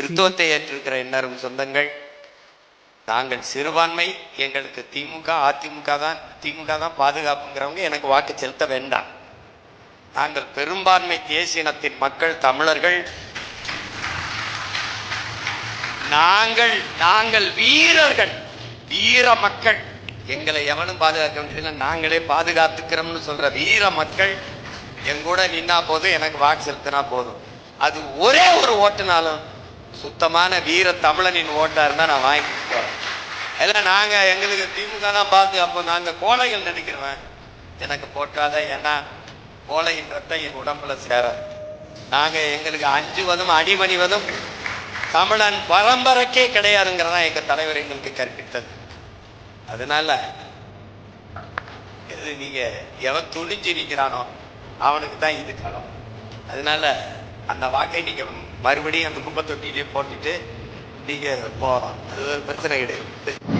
கிறிஸ்துவத்தை ஏற்றிருக்கிற எண்ணரும் சொந்தங்கள்? நாங்கள் சிறுபான்மை எங்களுக்கு திமுக அதிமுக தான் திமுக தான் பாதுகாப்புங்கிறவங்க எனக்கு வாக்கு செலுத்த வேண்டாம். நாங்கள் பெரும்பான்மை தேசிய இனத்தின் மக்கள் தமிழர்கள். நாங்கள் நாங்கள் வீரர்கள் வீர மக்கள். எங்களை எவனும் பாதுகாக்க வேண்டியதில்லை நாங்களே பாதுகாத்துக்கிறோம்னு சொல்ற வீர மக்கள். எங்கூட நின்னா போதும் எனக்கு வாக்கு செலுத்தினா போதும். அது ஒரே ஒரு ஓட்டுனாலும் சுத்தமான வீர தமிழனின் ஓட்டா இருந்தா நான் வாங்கி போகிறேன் இல்லை நாங்க எங்களுக்கு திமுக தான் பார்த்து அப்போ நாங்க கோழைகள் நினைக்கிறவன் எனக்கு போட்டாத ஏன்னா கோழையின் ரத்தம் என் உடம்புல சேர. நாங்க எங்களுக்கு அஞ்சுவதும் அடிமணிவதும் தமிழன் பரம்பரைக்கே கிடையாதுங்கிறதான் எங்க தலைவர் எங்களுக்கு கற்பித்தது. அதனால இது நீங்க எவன் துணிஞ்சு நிற்கிறானோ அவனுக்கு தான் இது களம். அதனால அந்த வாக்கை நீங்க மறுபடியும் அந்த குப்பை தொட்டியிலே போட்டுட்டு நீங்க போ அது பிரச்சனை கிடையாது.